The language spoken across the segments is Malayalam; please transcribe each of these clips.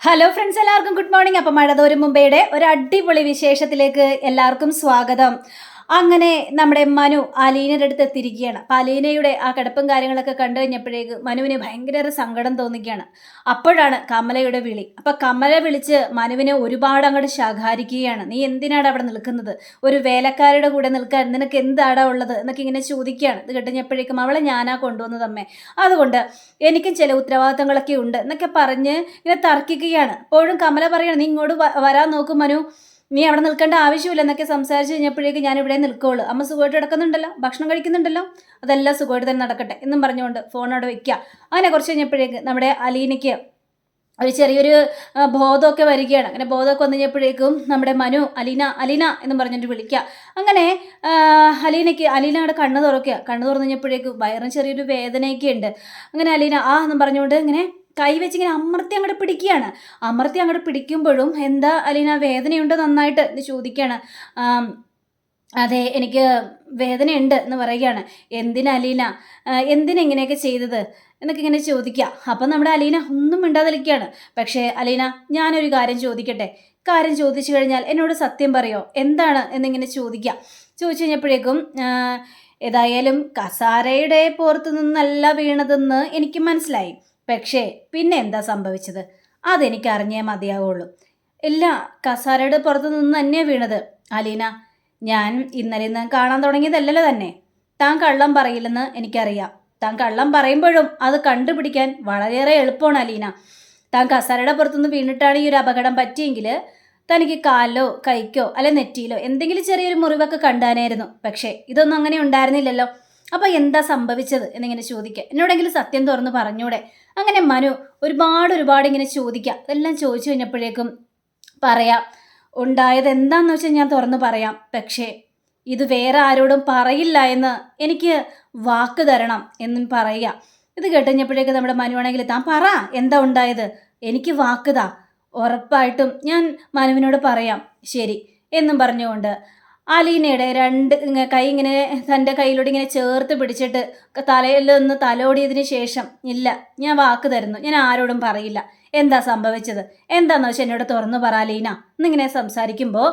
ഹലോ ഫ്രണ്ട്സ് എല്ലാവർക്കും ഗുഡ് മോർണിംഗ് അപ്പം മഴതോരും മുംബൈയുടെ ഒരു അടിപൊളി വിശേഷത്തിലേക്ക് എല്ലാവർക്കും സ്വാഗതം. അങ്ങനെ നമ്മുടെ മനു അലീനയുടെ അടുത്ത് എത്തിയിരിക്കുകയാണ്. അപ്പം അലീനയുടെ ആ കിടപ്പും കാര്യങ്ങളൊക്കെ കണ്ടു കഴിഞ്ഞപ്പോഴേക്ക് മനുവിന് ഭയങ്കര സങ്കടം തോന്നിക്കുകയാണ്. അപ്പോഴാണ് കമലയുടെ വിളി. അപ്പം കമല വിളിച്ച് മനുവിനെ ഒരുപാട് അങ്ങോട്ട് ശകാരിക്കുകയാണ്. നീ എന്തിനാണ് അവിടെ നിൽക്കുന്നത്? ഒരു വേലക്കാരുടെ കൂടെ നിൽക്കാൻ നിനക്ക് എന്താടാ ഉള്ളത്? എന്നൊക്കെ ഇങ്ങനെ ചോദിക്കുകയാണ്. ഇത് കിട്ടുന്നപ്പോഴേക്കും അവളെ ഞാനാ കൊണ്ടുവന്നത് അമ്മേ. അതുകൊണ്ട് എനിക്കും ചില ഉത്തരവാദിത്തങ്ങളൊക്കെ ഉണ്ട് എന്നൊക്കെ പറഞ്ഞ് ഇങ്ങനെ തർക്കിക്കുകയാണ്. അപ്പോഴും കമല പറയണം നീ ഇങ്ങോട്ട് വരാൻ നോക്കും മനു. നീ അവിടെ നിൽക്കേണ്ട ആവശ്യമില്ല എന്നൊക്കെ സംസാരിച്ച് കഴിഞ്ഞപ്പോഴേക്ക് ഞാൻ ഇവിടെ നിൽക്കുള്ളൂ. അമ്മ സുഖമായിട്ട് കിടക്കുന്നുണ്ടല്ലോ? ഭക്ഷണം കഴിക്കുന്നുണ്ടല്ലോ? അതെല്ലാം സുഖമായിട്ട് തന്നെ നടക്കട്ടെ എന്നും പറഞ്ഞുകൊണ്ട് ഫോൺ അവിടെ വെക്കുക അങ്ങനെ കുറച്ച് കഴിഞ്ഞപ്പോഴേക്ക് നമ്മുടെ അലീനയ്ക്ക് ഒരു ചെറിയൊരു ബോധമൊക്കെ വരികയാണ്. അങ്ങനെ ബോധമൊക്കെ വന്നു കഴിഞ്ഞപ്പോഴേക്കും നമ്മുടെ മനു അലീന അലീന എന്ന് പറഞ്ഞിട്ട് വിളിക്കുക. അങ്ങനെ അലീനയ്ക്ക് അലീനയുടെ കണ്ണ് തുറക്കുക. കണ്ണ് തുറന്നു കഴിഞ്ഞപ്പോഴേക്കും വയറിന് ചെറിയൊരു വേദനയൊക്കെ ഉണ്ട്. അങ്ങനെ അലീന ആ എന്നും പറഞ്ഞുകൊണ്ട് ഇങ്ങനെ കൈ വെച്ച് ഇങ്ങനെ അമർത്തി അങ്ങോട്ട് പിടിക്കുകയാണ്. അമർത്തി അങ്ങോട്ട് പിടിക്കുമ്പോഴും എന്താ അലീന വേദനയുണ്ട് നന്നായിട്ട്? എന്ന് ചോദിക്കുകയാണ്. അതെ എനിക്ക് വേദനയുണ്ട് എന്ന് പറയുകയാണ്. എന്തിനാ അലീന? എന്തിനെങ്ങനെയൊക്കെ ചെയ്തത്? എന്നൊക്കെ ഇങ്ങനെ ചോദിക്കുക. അപ്പം നമ്മുടെ അലീന ഒന്നും മിണ്ടാതിരിക്കുകയാണ് പക്ഷേ അലീന ഞാനൊരു കാര്യം ചോദിക്കട്ടെ? കാര്യം ചോദിച്ചു കഴിഞ്ഞാൽ എന്നോട് സത്യം പറയോ? എന്താണ് എന്നിങ്ങനെ ചോദിക്കുക. ചോദിച്ചു കഴിഞ്ഞപ്പോഴേക്കും ഏതായാലും കസാരയുടെ പുറത്തു നിന്നല്ല വീണതെന്ന് എനിക്ക് മനസ്സിലായി. പക്ഷേ പിന്നെ എന്താ സംഭവിച്ചത്? അതെനിക്ക് അറിഞ്ഞേ മതിയാവുള്ളൂ. ഇല്ല കസാരയുടെ പുറത്തു നിന്ന് തന്നെയാണ് വീണത്. അലീന ഞാൻ ഇന്നലെ നിന്ന് കാണാൻ തുടങ്ങിയതല്ലല്ലോ തന്നെ. താൻ കള്ളം പറയില്ലെന്ന് എനിക്കറിയാം. താൻ കള്ളം പറയുമ്പോഴും അത് കണ്ടുപിടിക്കാൻ വളരെയേറെ എളുപ്പമാണ് അലീന. താൻ കസാരയുടെ പുറത്തുനിന്ന് വീണിട്ടാണ് ഈ ഒരു അപകടം പറ്റിയെങ്കിൽ തനിക്ക് കാലിലോ കൈക്കോ അല്ലെ നെറ്റിയിലോ എന്തെങ്കിലും ചെറിയൊരു മുറിവൊക്കെ കണ്ടാനായിരുന്നു. പക്ഷേ ഇതൊന്നും അങ്ങനെ ഉണ്ടായിരുന്നില്ലല്ലോ. അപ്പോൾ എന്താ സംഭവിച്ചത് എന്നിങ്ങനെ ചോദിക്കുക എന്നോടെങ്കിലും സത്യം തുറന്ന് പറഞ്ഞൂടെ. അങ്ങനെ മനു ഒരുപാട് ഒരുപാട് ഇങ്ങനെ ചോദിക്കുക അതെല്ലാം ചോദിച്ചു കഴിഞ്ഞപ്പോഴേക്കും പറയാം ഉണ്ടായത് എന്താന്ന് വെച്ചാൽ ഞാൻ തുറന്ന് പറയാം. പക്ഷേ ഇത് വേറെ ആരോടും പറയില്ല എന്ന് എനിക്ക് വാക്ക് തരണം എന്നും പറയുക. ഇത് കേട്ടുകഴിഞ്ഞപ്പോഴേക്ക് നമ്മുടെ മനുവാണെങ്കിൽ താൻ പറ എന്താ ഉണ്ടായത്? എനിക്ക് വാക്ക് താ. ഉറപ്പായിട്ടും ഞാൻ മനുവിനോട് പറയാം. ശരി എന്നും പറഞ്ഞുകൊണ്ട് അലീനയുടെ രണ്ട് കൈ ഇങ്ങനെ തന്റെ കയ്യിലൂടെ ഇങ്ങനെ ചേർത്ത് പിടിച്ചിട്ട് തലയിൽ നിന്ന് തലോടിയതിന് ശേഷം ഇല്ല ഞാൻ വാക്ക് തരുന്നു ഞാൻ ആരോടും പറയില്ല. എന്താ സംഭവിച്ചത്? എന്താന്ന് വെച്ചാൽ എന്നോട് തുറന്നു പറ അലീന എന്നിങ്ങനെ സംസാരിക്കുമ്പോൾ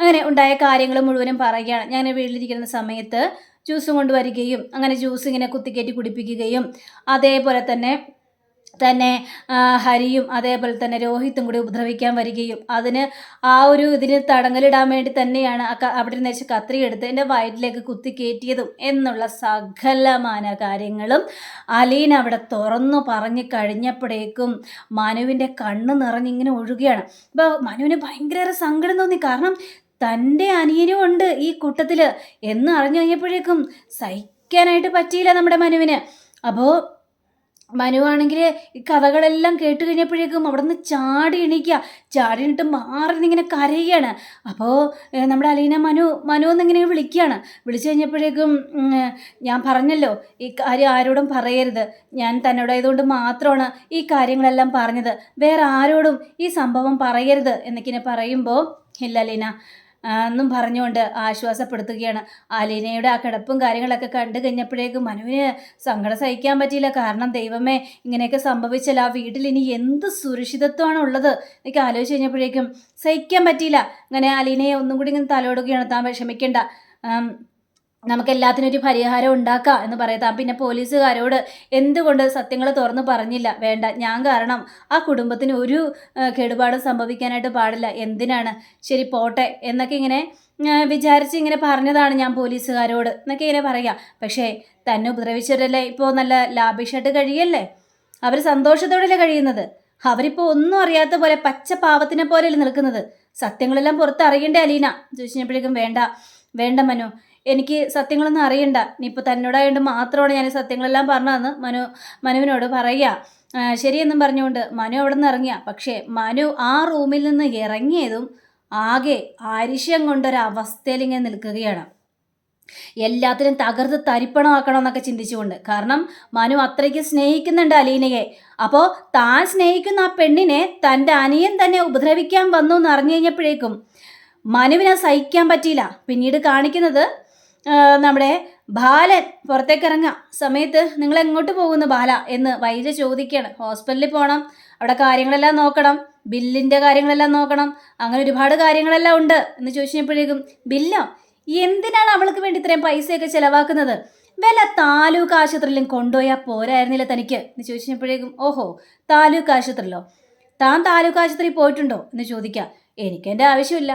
അങ്ങനെ ഉണ്ടായ കാര്യങ്ങൾ മുഴുവനും പറയുകയാണ്. ഞാൻ വീട്ടിലിരിക്കുന്ന സമയത്ത് ജ്യൂസ് കൊണ്ടുവരികയും അങ്ങനെ ജ്യൂസ് ഇങ്ങനെ കുത്തിക്കയറ്റി കുടിപ്പിക്കുകയും അതേപോലെ തന്നെ തന്നെ ഹരിയും അതേപോലെ തന്നെ രോഹിത്തും കൂടി ഉപദ്രവിക്കാൻ വരികയും അതിന് ആ ഒരു ഇതിന് തടങ്കലിടാൻ വേണ്ടി തന്നെയാണ് അവിടെ നിന്ന് വെച്ച് കത്രി എടുത്ത് എന്റെ വയറ്റിലേക്ക് കുത്തി കയറ്റിയതും എന്നുള്ള സകലമാന കാര്യങ്ങളും അലീൻ അവിടെ തുറന്നു പറഞ്ഞു കഴിഞ്ഞപ്പോഴേക്കും മനുവിന്റെ കണ്ണ് നിറഞ്ഞിങ്ങനെ ഒഴുകുകയാണ്. അപ്പോൾ മനുവിന് ഭയങ്കര സങ്കടം തോന്നി. കാരണം തന്റെ അനിയനും ഉണ്ട് ഈ കൂട്ടത്തിൽ എന്ന് അറിഞ്ഞു കഴിഞ്ഞപ്പോഴേക്കും സഹിക്കാനായിട്ട് പറ്റിയില്ല നമ്മുടെ മനുവിന്. അപ്പോൾ മനുവാണെങ്കിൽ ഈ കഥകളെല്ലാം കേട്ട് കഴിഞ്ഞപ്പോഴേക്കും അവിടെ നിന്ന് ചാടി എണീക്കുക. ചാടി മാറി ഇങ്ങനെ കരയുകയാണ്. അപ്പോൾ നമ്മുടെ അലീന മനു മനു എന്നിങ്ങനെ വിളിക്കുകയാണ്. വിളിച്ചു കഴിഞ്ഞപ്പോഴേക്കും ഞാൻ പറഞ്ഞല്ലോ ഈ കാര്യം ആരോടും പറയരുത്. ഞാൻ തന്നോടായതുകൊണ്ട് മാത്രമാണ് ഈ കാര്യങ്ങളെല്ലാം പറഞ്ഞത്. വേറെ ആരോടും ഈ സംഭവം പറയരുത് എന്നൊക്കെ പറയുമ്പോൾ ഇല്ല അലീന എന്നും പറഞ്ഞുകൊണ്ട് ആശ്വാസപ്പെടുത്തുകയാണ്. അലീനയുടെ ആ കിടപ്പും കാര്യങ്ങളൊക്കെ കണ്ടു കഴിഞ്ഞപ്പോഴേക്കും മനുവിന് സങ്കടം സഹിക്കാൻ പറ്റിയില്ല. കാരണം ദൈവമേ ഇങ്ങനെയൊക്കെ സംഭവിച്ചാൽ ആ വീട്ടിൽ ഇനി എന്ത് സുരക്ഷിതത്വമാണ് ഉള്ളത്? എനിക്ക് ആലോചിച്ച് കഴിഞ്ഞപ്പോഴേക്കും സഹിക്കാൻ പറ്റിയില്ല. അങ്ങനെ അലീനയെ ഒന്നും കൂടി ഇങ്ങനെ തലോടുകയാണ്. താൻ വിഷമിക്കേണ്ട. നമുക്ക് എല്ലാത്തിനും ഒരു പരിഹാരം ഉണ്ടാക്കാം എന്ന് പറയാം പിന്നെ പോലീസുകാരോട് എന്തുകൊണ്ട് സത്യങ്ങൾ തുറന്ന് പറഞ്ഞില്ല? വേണ്ട ഞാൻ കാരണം ആ കുടുംബത്തിന് ഒരു കേടുപാടും സംഭവിക്കാനായിട്ട് പാടില്ല. എന്തിനാണ്? ശരി പോട്ടെ എന്നൊക്കെ ഇങ്ങനെ വിചാരിച്ച് ഇങ്ങനെ പറഞ്ഞതാണ് ഞാൻ പോലീസുകാരോട് എന്നൊക്കെ ഇങ്ങനെ പറയാം. പക്ഷേ തന്നെ ഉപദ്രവിച്ചവരല്ലേ? ഇപ്പോൾ നല്ല ലാഭിഷായിട്ട് കഴിയല്ലേ? അവർ സന്തോഷത്തോടെയല്ലേ കഴിയുന്നത്? അവരിപ്പോൾ ഒന്നും അറിയാത്ത പോലെ പച്ച പാവത്തിനെ പോലെയല്ലേ നിൽക്കുന്നത്? സത്യങ്ങളെല്ലാം പുറത്ത് അറിയണ്ടേ അലീന? ചോദിച്ചപ്പോഴേക്കും വേണ്ട വേണ്ട മനു. എനിക്ക് സത്യങ്ങളൊന്നും അറിയണ്ട. നീ ഇനിയിപ്പോൾ തന്നോടായതുകൊണ്ട് മാത്രമാണ് ഞാൻ സത്യങ്ങളെല്ലാം പറഞ്ഞതെന്ന് മനു മനുവിനോട് പറയുക. ശരിയെന്നും പറഞ്ഞുകൊണ്ട് മനു അവിടെ നിന്ന് ഇറങ്ങിയ. പക്ഷേ മനു ആ റൂമിൽ നിന്ന് ഇറങ്ങിയതും ആകെ ആരിഷ്യം കൊണ്ടൊരവസ്ഥയിൽ ഇങ്ങനെ നിൽക്കുകയാണ്. എല്ലാത്തിനും തകർത്ത് തരിപ്പണമാക്കണം എന്നൊക്കെ ചിന്തിച്ചുകൊണ്ട്. കാരണം മനു അത്രയ്ക്ക് സ്നേഹിക്കുന്നുണ്ട് അലീനയെ. അപ്പോൾ താൻ സ്നേഹിക്കുന്ന ആ പെണ്ണിനെ തന്റെ അനിയൻ തന്നെ ഉപദ്രവിക്കാൻ വന്നു എന്ന് അറിഞ്ഞു കഴിഞ്ഞപ്പോഴേക്കും മനുവിനെ സഹിക്കാൻ പറ്റിയില്ല. പിന്നീട് കാണിക്കുന്നത് നമ്മുടെ ബാലൻ പുറത്തേക്ക് ഇറങ്ങാം സമയത്ത് നിങ്ങൾ എങ്ങോട്ട് പോകുന്നു ബാല എന്ന് വൈദ്യ ചോദിക്കുകയാണ് ഹോസ്പിറ്റലിൽ പോകണം അവിടെ കാര്യങ്ങളെല്ലാം നോക്കണം. ബില്ലിന്റെ കാര്യങ്ങളെല്ലാം നോക്കണം. അങ്ങനെ ഒരുപാട് കാര്യങ്ങളെല്ലാം ഉണ്ട് എന്ന് ചോദിച്ചപ്പോഴേക്കും ബില്ലോ എന്തിനാണ് അവൾക്ക് വേണ്ടി ഇത്രയും പൈസയൊക്കെ ചിലവാക്കുന്നത്? വല്ല താലൂക്ക് ആശുപത്രിയിലും കൊണ്ടുപോയാൽ പോരായിരുന്നില്ല തനിക്ക്? എന്ന് ചോദിച്ചപ്പോഴേക്കും ഓഹോ താലൂക്ക് ആശുപത്രിയിലോ? താൻ താലൂക്ക് ആശുപത്രിയിൽ പോയിട്ടുണ്ടോ? എന്ന് ചോദിക്കുക എനിക്ക് എന്റെ ആവശ്യമില്ല.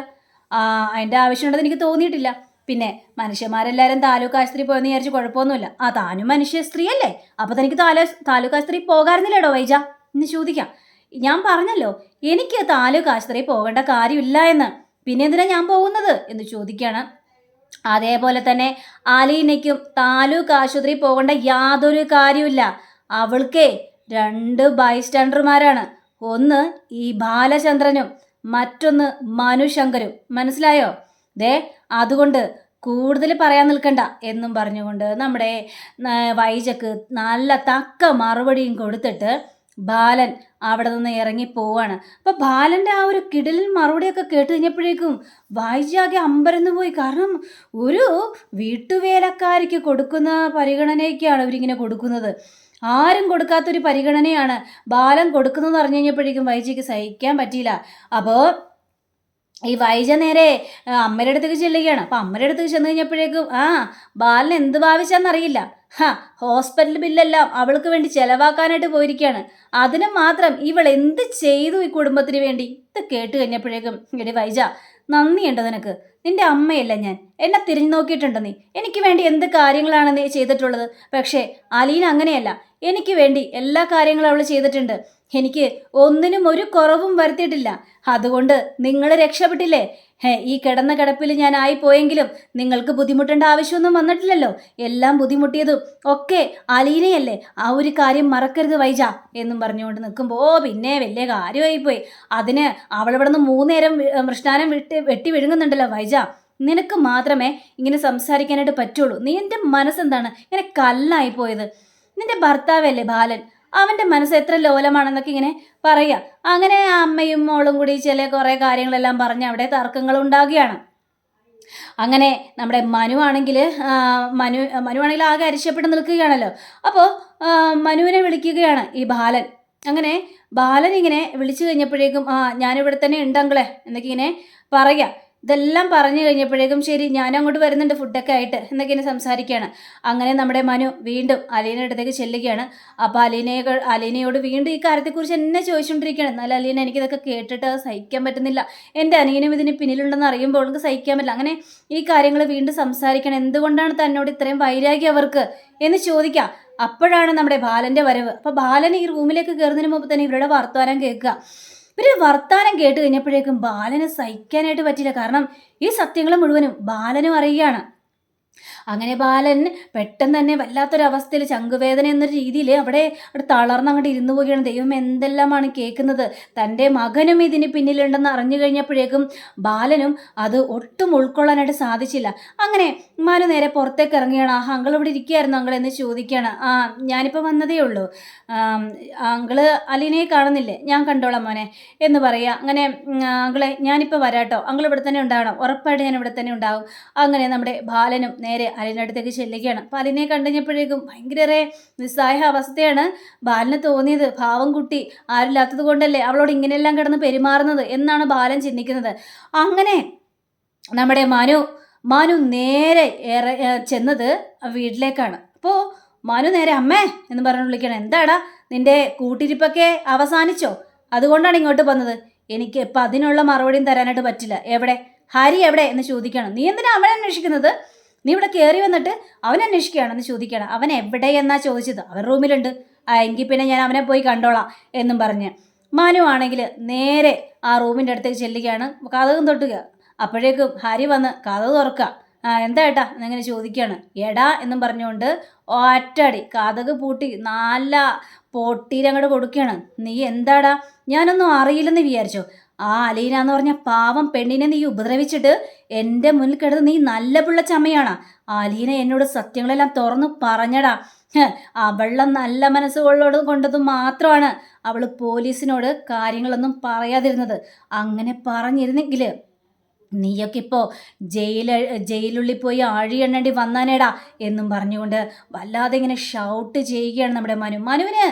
അതിന്റെ ആവശ്യമുണ്ടെന്ന് എനിക്ക് തോന്നിയിട്ടില്ല. പിന്നെ മനുഷ്യന്മാരെല്ലാവരും താലൂക്ക് ആശുപത്രി പോയെന്ന് വിചാരിച്ച് കുഴപ്പമൊന്നുമില്ല. ആ താനും മനുഷ്യ സ്ത്രീയല്ലേ? അപ്പോൾ തനിക്ക് താലൂ താലൂക്ക് ആശുപത്രി പോകാറുന്നില്ലേടോ വൈജ? എന്ന് ചോദിക്കാം. ഞാൻ പറഞ്ഞല്ലോ എനിക്ക് താലൂക്ക് ആശുപത്രി പോകേണ്ട കാര്യമില്ല എന്ന്. പിന്നെ എന്തിനാ ഞാൻ പോകുന്നത് എന്ന് ചോദിക്കുകയാണ് അതേപോലെ തന്നെ അലീനയ്ക്കും താലൂക്ക് ആശുപത്രി പോകേണ്ട യാതൊരു കാര്യമില്ല അവൾക്കേ രണ്ട് ബൈസ്റ്റാൻഡർമാരാണ്. ഒന്ന് ഈ ബാലചന്ദ്രനും മറ്റൊന്ന് മനുശങ്കരും. മനസ്സിലായോ? ദേ അതുകൊണ്ട് കൂടുതൽ പറയാൻ നിൽക്കണ്ട എന്നും പറഞ്ഞുകൊണ്ട് നമ്മുടെ വൈജക്ക് നല്ല തക്ക മറുപടിയും കൊടുത്തിട്ട് ബാലൻ അവിടെ നിന്ന് ഇറങ്ങി പോവാണ്. അപ്പോൾ ബാലന്റെ ആ ഒരു കിടലിൽ മറുപടിയൊക്കെ കേട്ട് കഴിഞ്ഞപ്പോഴേക്കും വൈജാകെ അമ്പരന്ന് പോയി. കാരണം ഒരു വീട്ടുവേലക്കാരിക്ക് കൊടുക്കുന്ന പരിഗണനയൊക്കെയാണ് അവരിങ്ങനെ കൊടുക്കുന്നത്. ആരും കൊടുക്കാത്തൊരു പരിഗണനയാണ് ബാലൻ കൊടുക്കുന്നതെന്ന് അറിഞ്ഞു കഴിഞ്ഞപ്പോഴേക്കും വൈജിക്ക് സഹിക്കാൻ പറ്റിയില്ല. അപ്പോൾ ഈ വൈജ നേരെ അമ്മയുടെ അടുത്തേക്ക് ചെല്ലുകയാണ്. അപ്പം അമ്മയുടെ അടുത്തേക്ക് ചെന്ന് കഴിഞ്ഞപ്പോഴേക്കും ആ ബാലൻ എന്ത് ഭാവിച്ചാന്നറിയില്ല. ഹാ ഹോസ്പിറ്റൽ ബില്ലെല്ലാം അവൾക്ക് വേണ്ടി ചെലവാക്കാനായിട്ട് പോയിരിക്കുകയാണ് അതിന് മാത്രം ഇവൾ എന്ത് ചെയ്തു ഈ കുടുംബത്തിന് വേണ്ടി? ഇത് കേട്ട് കഴിഞ്ഞപ്പോഴേക്കും എടി വൈജ നന്ദിയുണ്ട് നിനക്ക്? നിന്റെ അമ്മയല്ല ഞാൻ. എന്നെ തിരിഞ്ഞു നോക്കിയിട്ടുണ്ട് നീ? എനിക്ക് വേണ്ടി എന്ത് കാര്യങ്ങളാണ് നീ ചെയ്തിട്ടുള്ളത്? പക്ഷേ അലീന അങ്ങനെയല്ല. എനിക്ക് വേണ്ടി എല്ലാ കാര്യങ്ങളും അവൾ ചെയ്തിട്ടുണ്ട്. എനിക്ക് ഒന്നിനും ഒരു കുറവും വരുത്തിയിട്ടില്ല. അതുകൊണ്ട് നിങ്ങൾ രക്ഷപ്പെട്ടില്ലേ? ഈ കിടന്ന കിടപ്പിൽ ഞാൻ ആയിപ്പോയെങ്കിലും നിങ്ങൾക്ക് ബുദ്ധിമുട്ടേണ്ട ആവശ്യമൊന്നും വന്നിട്ടില്ലല്ലോ? എല്ലാം ബുദ്ധിമുട്ടിയതും ഒക്കെ അലീനയല്ലേ? ആ ഒരു കാര്യം മറക്കരുത് വൈജ എന്നും പറഞ്ഞുകൊണ്ട് നിൽക്കുമ്പോൾ ഓ പിന്നെ വലിയ കാര്യമായിപ്പോയി. അതിന് അവളിവിടെ നിന്ന് മൂന്നേരം മൃഷ്ടാനം വിട്ട് വെട്ടി വിഴുങ്ങുന്നുണ്ടല്ലോ വൈജ. നിനക്ക് മാത്രമേ ഇങ്ങനെ സംസാരിക്കാനായിട്ട് പറ്റുള്ളൂ. നീ എന്റെ മനസ്സെന്താണ്? ഇങ്ങനെ കല്ലായി പോയത് നിന്റെ ഭർത്താവല്ലേ ബാലൻ? അവന്റെ മനസ്സ് എത്ര ലോലമാണെന്നൊക്കെ ഇങ്ങനെ പറയാ. അങ്ങനെ അമ്മയും മോളും കൂടി ചില കുറേ കാര്യങ്ങളെല്ലാം പറഞ്ഞ് അവിടെ തർക്കങ്ങൾ ഉണ്ടാകുകയാണ് അങ്ങനെ നമ്മുടെ മനു ആണെങ്കിൽ മനു മനു ആണെങ്കിൽ ആകെ അരിശപ്പെട്ട് നിൽക്കുകയാണല്ലോ. അപ്പോൾ മനുവിനെ വിളിക്കുകയാണ് ഈ ബാലൻ. അങ്ങനെ ബാലൻ ഇങ്ങനെ വിളിച്ചു കഴിഞ്ഞപ്പോഴേക്കും ആ ഞാനിവിടെ തന്നെ ഉണ്ടെങ്കിലേ എന്നൊക്കെ ഇങ്ങനെ പറയുക ഇതെല്ലാം പറഞ്ഞു കഴിഞ്ഞപ്പോഴേക്കും ശരി ഞാൻ അങ്ങോട്ട് വരുന്നുണ്ട് ഫുഡൊക്കെ ആയിട്ട് എന്നൊക്കെ എന്നെ സംസാരിക്കുകയാണ്. അങ്ങനെ നമ്മുടെ മനു വീണ്ടും അലീനയുടെ അടുത്തേക്ക് ചെല്ലുകയാണ്. അപ്പോൾ അലീനയെ അലീനയോട് വീണ്ടും ഈ കാര്യത്തെക്കുറിച്ച് എന്നെ ചോദിച്ചുകൊണ്ടിരിക്കുകയാണ്. എന്നാലും അലീന എനിക്കിതൊക്കെ കേട്ടിട്ട് സഹിക്കാൻ പറ്റുന്നില്ല. എന്റെ അനിയനും ഇതിന് പിന്നിലുണ്ടെന്ന് അറിയുമ്പോൾ അവൾക്ക് സഹിക്കാൻ പറ്റില്ല. അങ്ങനെ ഈ കാര്യങ്ങൾ വീണ്ടും സംസാരിക്കണം എന്തുകൊണ്ടാണ് തന്നോട് ഇത്രയും വൈരാഗ്യം അവർക്ക്? എന്ന് ചോദിക്കാം അപ്പോഴാണ് നമ്മുടെ ബാലന്റെ വരവ്. അപ്പോൾ ബാലൻ ഈ റൂമിലേക്ക് കയറുന്നതിന് മുമ്പ് തന്നെ ഇവരുടെ വർത്തമാനം കേൾക്കുക. ഇവർ വർത്താനം കേട്ട് കഴിഞ്ഞപ്പോഴേക്കും ബാലന് സഹിക്കാനായിട്ട് പറ്റില്ല കാരണം ഈ സത്യങ്ങൾ മുഴുവനും ബാലനും അറിയുകയാണ്. അങ്ങനെ ബാലൻ പെട്ടെന്ന് തന്നെ വല്ലാത്തൊരവസ്ഥയിൽ ചങ്കുവേദന എന്നൊരു രീതിയിൽ അവിടെ അവിടെ തളർന്ന് അങ്ങോട്ട് ഇരുന്നു പോവുകയാണ്. ദൈവം എന്തെല്ലാമാണ് കേൾക്കുന്നത്? തന്റെ മകനും ഇതിന് പിന്നിലുണ്ടെന്ന് അറിഞ്ഞു കഴിഞ്ഞപ്പോഴേക്കും ബാലനും അത് ഒട്ടും ഉൾക്കൊള്ളാനായിട്ട് സാധിച്ചില്ല. അങ്ങനെ മാനു നേരെ പുറത്തേക്ക് ഇറങ്ങുകയാണ്. ആ അങ്കിൾ ഇവിടെ ഇരിക്കുകയായിരുന്നു അങ്കിൾ എന്ന് ചോദിക്കുകയാണ്. ആ ഞാനിപ്പോൾ വന്നതേ ഉള്ളൂ. അങ്കിൾ അലീനയെ കാണുന്നില്ലേ? ഞാൻ കണ്ടോളാം മോനെ എന്ന് പറയുക. അങ്ങനെ അങ്കിളെ ഞാനിപ്പോൾ വരാട്ടോ അങ്കിൾ ഇവിടെ തന്നെ ഉണ്ടാവണം ഉറപ്പായിട്ട് ഞാൻ ഇവിടെ തന്നെ ഉണ്ടാവും അങ്ങനെ നമ്മുടെ ബാലനും നേരെ അലീനയുടെ അടുത്തേക്ക് ചെല്ലുകയാണ്. അപ്പോൾ അലിനെ കണ്ടുകഴിഞ്ഞപ്പോഴേക്കും ഭയങ്കര നിസ്സായ അവസ്ഥയാണ് ബാലന് തോന്നിയത്. പാവം കുട്ടി ആരില്ലാത്തത് കൊണ്ടല്ലേ അവളോട് ഇങ്ങനെയെല്ലാം കിടന്ന് പെരുമാറുന്നത് എന്നാണ് ബാലൻ ചിന്തിക്കുന്നത്. അങ്ങനെ നമ്മുടെ മനു മനു നേരെ ഏറെ ചെന്നത് വീട്ടിലേക്കാണ്. അപ്പോൾ മനു നേരെ അമ്മേ എന്ന് പറഞ്ഞു വിളിക്കണം എന്താടാ നിന്റെ കൂട്ടിരിപ്പൊക്കെ അവസാനിച്ചോ? അതുകൊണ്ടാണ് ഇങ്ങോട്ട് വന്നത്. എനിക്ക് ഇപ്പം അതിനുള്ള മറുപടിയും തരാനായിട്ട് പറ്റില്ല. എവിടെ? ഹരി എവിടെ? എന്ന് ചോദിക്കണം നീ എന്തിനാ അവനെ അന്വേഷിക്കുന്നത്? നീ ഇവിടെ കയറി വന്നിട്ട് അവൻ അന്വേഷിക്കുകയാണെന്ന് ചോദിക്കണം അവൻ എവിടെ എന്നാ ചോദിച്ചത്? അവൻ റൂമിലുണ്ട്. എങ്കിൽ പിന്നെ ഞാൻ അവനെ പോയി കണ്ടോളാം എന്നും പറഞ്ഞ്. മനു ആണെങ്കിൽ നേരെ ആ റൂമിന്റെ അടുത്തേക്ക് ചെല്ലുകയാണ്. കഥകം തൊട്ടുക. അപ്പോഴേക്കും ഹരി വന്ന് കഥക് തുറക്കുക. എന്താ ഏട്ടാ? എന്നിങ്ങനെ ചോദിക്കുകയാണ്. എടാ എന്നും പറഞ്ഞുകൊണ്ട് ഒറ്റടി കഥക് പൂട്ടി നല്ല പൊട്ടീരങ്ങോട്ട് കൊടുക്കുകയാണ്. നീ എന്താടാ? ഞാനൊന്നും അറിയില്ലെന്ന് വിചാരിച്ചോ. ആ അലീന എന്ന് പറഞ്ഞ പാവം പെണ്ണിനെ നീ ഉപദ്രവിച്ചിട്ട് എന്റെ മുന്നിൽ കിടന്ന് നീ നല്ല പിള്ള ചമയാണ് അലീന എന്നോട് സത്യങ്ങളെല്ലാം തുറന്നു പറഞ്ഞടാ. അവളെ നല്ല മനസ്സുകളോട് കൊണ്ടത് മാത്രമാണ് അവൾ പോലീസിനോട് കാര്യങ്ങളൊന്നും പറയാതിരുന്നത്. അങ്ങനെ പറഞ്ഞിരുന്നെങ്കിൽ നീയൊക്കെ ഇപ്പോൾ ജയിൽ ജയിലുള്ളിൽ പോയി ആഴിയെണ്ണേണ്ടി വന്നാനേടാ എന്നും പറഞ്ഞുകൊണ്ട് വല്ലാതെ ഇങ്ങനെ ഷൗട്ട് ചെയ്യുകയാണ് നമ്മുടെ മനു. മനുവിന്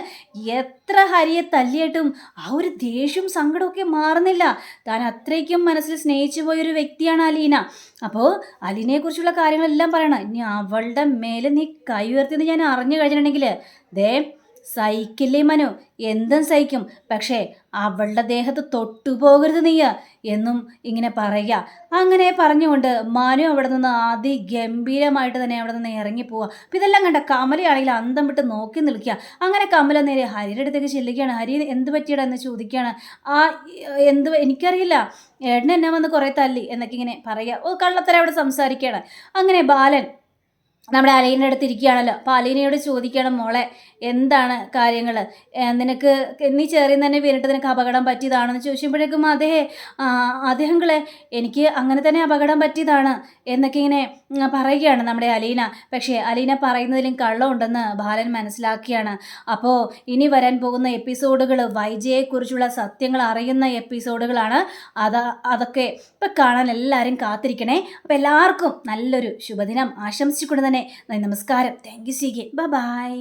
എത്ര ഹരിയെ തല്ലിയിട്ടും ആ ഒരു ദേഷ്യവും സങ്കടമൊക്കെ മാറുന്നില്ല. താൻ അത്രയ്ക്കും മനസ്സിൽ സ്നേഹിച്ചു പോയൊരു വ്യക്തിയാണ് അലീന. അപ്പോൾ അലീനയെക്കുറിച്ചുള്ള കാര്യങ്ങളെല്ലാം പറയണം. ഇനി അവളുടെ മേലെ നീ കൈ ഉയർത്തിയെന്ന് ഞാൻ അറിഞ്ഞു കഴിഞ്ഞിട്ടുണ്ടെങ്കിൽ ദേ സഹിക്കില്ലേ മനു? എന്തും സഹിക്കും. പക്ഷേ അവളുടെ ദേഹത്ത് തൊട്ടുപോകരുത് നീയ എന്നും ഇങ്ങനെ പറയുക. അങ്ങനെ പറഞ്ഞുകൊണ്ട് മനു അവിടെ നിന്ന് അതിഗംഭീരമായിട്ട് തന്നെ അവിടെ നിന്ന് ഇറങ്ങിപ്പോവുക അപ്പം ഇതെല്ലാം കണ്ട കമലയാണെങ്കിൽ അന്തം വിട്ട് നോക്കി നിൽക്കുക. അങ്ങനെ കമല നേരെ ഹരിയുടെ അടുത്തേക്ക് ചെല്ലുകയാണ്. ഹരി എന്ത് പറ്റിയടാ എന്ന് ചോദിക്കുകയാണ് ആ എന്ത് എനിക്കറിയില്ല. ഏട്ടൻ എന്നെ വന്ന് കുറേ തല്ലി എന്നൊക്കെ ഇങ്ങനെ പറയുക. ഓ കള്ളത്തര അവിടെ സംസാരിക്കുകയാണ്. അങ്ങനെ ബാലൻ നമ്മുടെ അലീനയുടെ അടുത്ത് ഇരിക്കുകയാണല്ലോ. അപ്പോൾ അലീനയോട് ചോദിക്കണം മോളെ എന്താണ് കാര്യങ്ങൾ നിനക്ക് നീ ചേറിയും തന്നെ വീണിട്ട് നിനക്ക് അപകടം പറ്റിയതാണെന്ന് ചോദിക്കുമ്പോഴേക്കും അതേ അദ്ദേഹങ്ങളെ എനിക്ക് അങ്ങനെ തന്നെ അപകടം പറ്റിയതാണ് എന്നൊക്കെ ഇങ്ങനെ പറയുകയാണ് നമ്മുടെ അലീന. പക്ഷേ അലീന പറയുന്നതിലും കള്ളമുണ്ടെന്ന് ബാലൻ മനസ്സിലാക്കിയാണ്. അപ്പോൾ ഇനി വരാൻ പോകുന്ന എപ്പിസോഡുകൾ വൈജയെക്കുറിച്ചുള്ള സത്യങ്ങൾ അറിയുന്ന എപ്പിസോഡുകളാണ്. അത് അതൊക്കെ ഇപ്പം കാണാൻ എല്ലാവരും കാത്തിരിക്കണേ. അപ്പോൾ എല്ലാവർക്കും നല്ലൊരു ശുഭദിനം. ആശംസിച്ചുകൊണ്ട് തന്നെ നമസ്കാരം. Thank you C K. Bye